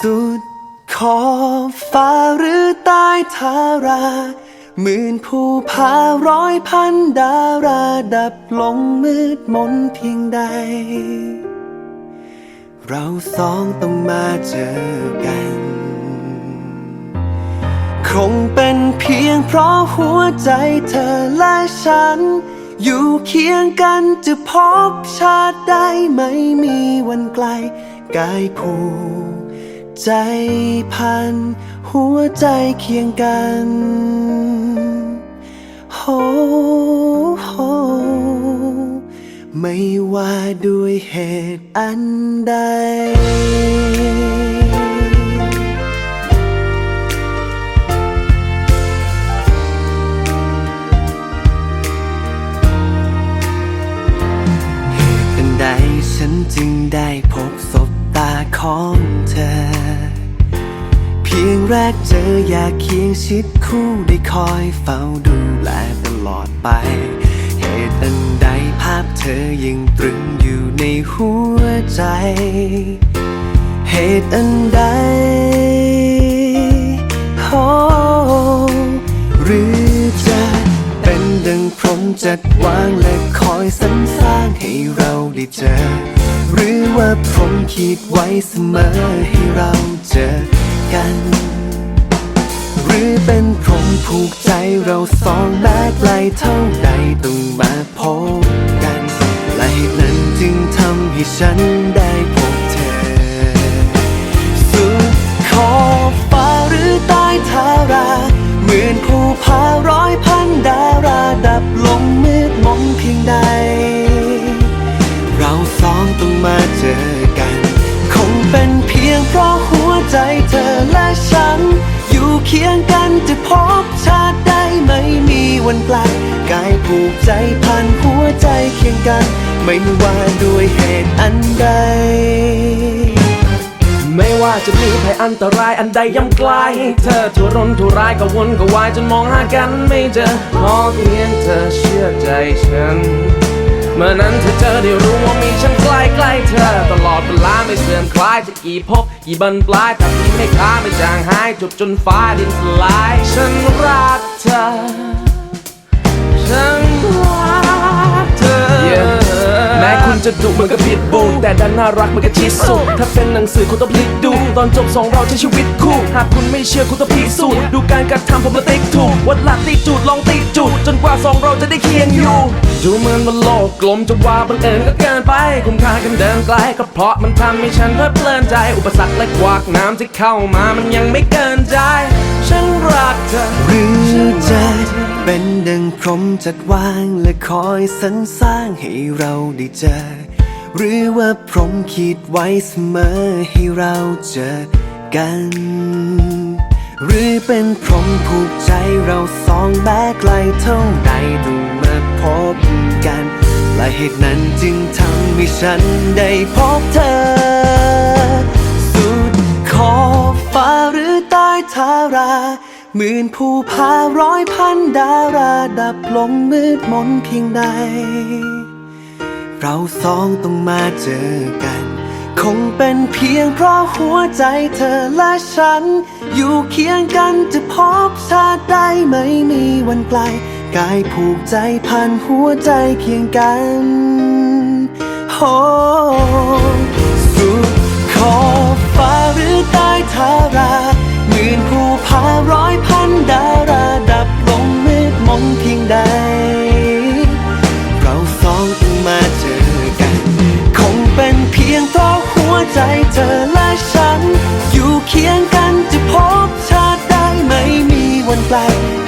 สุดขอบฟ้าหรือใต้ทาราหมื่นภูผาร้อยพันดาราดับลงมืดมนเพียงใด เราสองต้องมาเจอกัน คงเป็นเพียงเพราะหัวใจเธอและฉัน อยู่เคียงกันจะพบชาติได้ไม่มีวันไกลกายผูก ใจพัน หัวใจเคียงกันโฮโฮไม่ว่าด้วยเหตุอันใดอันใดฉันจึงได้พบศบ ตาของเธอ เพียงแรกเจออยากเคียงชิดคู่ได้คอยเฝ้าดูแลตลอดไป เหตุอันใดภาพเธอยังตรึงอยู่ในหัวใจ เหตุอันใดโอหรือจะเป็นดังพรมจัดวางและคอยสรรสร้างให้เราได้เจอ หรือว่าพรหมคิดไว้เสมอให้เราเจอกัน หรือเป็นพรหมผูกใจเราสองแม้ไกลเท่าใดต้องมาพบกันและเหตุนั้นจึงทำให้ฉันได้ เป็นเพียงเพราะหัวใจเธอและฉัน อยู่เคียงกันจะพบชาติได้ไม่มีวันไกลกายผูกใจพันหัวใจเคียงกัน ไม่ว่าด้วยเหตุอันใด ไม่ว่าจะมีภัยอันตรายอันใดย่ำไกลเธอทุรนทุรายกวนกวายจนมองหากันไม่เจอขอเพียงเธอเชื่อใจฉัน เมื่อนั้นเธอเจอได้รู้ว่ามีฉันใกล้ใกล้เธอ ตลอดเวลาไม่เสื่อมคลายจะกี่พบกี่บันปลายแต่ที่ไม่ค้าไม่จางหายจบจนฟ้าดินสลายฉันรัก จะดุเหมือนกับผิดบูแต่ดันน่ารักเหมือนกับชิสุถ้าเป็นหนังสือคุณต้องพลิกดู ตอนจบสองเราใช้ชีวิตคู่ หากคุณไม่เชื่อคุณต้องพิสูจน์ดูการกระทำผมและติ๊กถูกวัดหลักตีจูดลองตีจูดจนกว่าสองเราจะได้เคียงอยู่ ดูเหมือนว่าโลกกลมจะว่าบังเอิญก็เกินไป คุ้มค่ากันเดินไกลก็เพราะมันทำให้ฉันเพลิดเพลินใจ อุปสรรคและกวากน้ำที่เข้ามามันยังไม่เกินใจ ฉันรักเธอหรือจ เป็นดังพรมจัดวางและคอยสรรสร้างให้เราได้เจอ หรือว่าพรมคิดไว้เสมอให้เราเจอกัน หรือเป็นพรหมผูกใจเราสองแม้ไกลเท่าใดต้องมาพบกันและเหตุนั้นจึงทำให้ฉันได้พบเธอ หมื่นภูผาร้อยพันดาราดับลงมืดมนเพียงใด เราสองต้องมาเจอกัน คงเป็นเพียงเพราะหัวใจเธอและฉัน อยู่เคียงกันจะพบชาติได้ไม่มีวันไกล กายผูกใจพันหัวใจเคียงกัน โอ้ ใด เราสองต้องมาเจอกัน คงเป็นเพียงเพราะหัวใจเธอและฉัน อยู่เคียงกันจะพบชาติได้ไม่มีวันไกล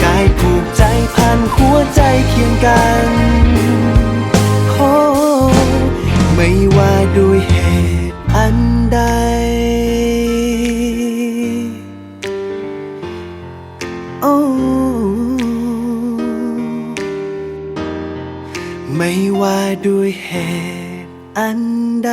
กายผูกใจพันหัวใจเคียงกันโอ้ไม่ว่าด้วยเหตุอันใดโอ้ ไม่ว่าด้วยเหตุอันใด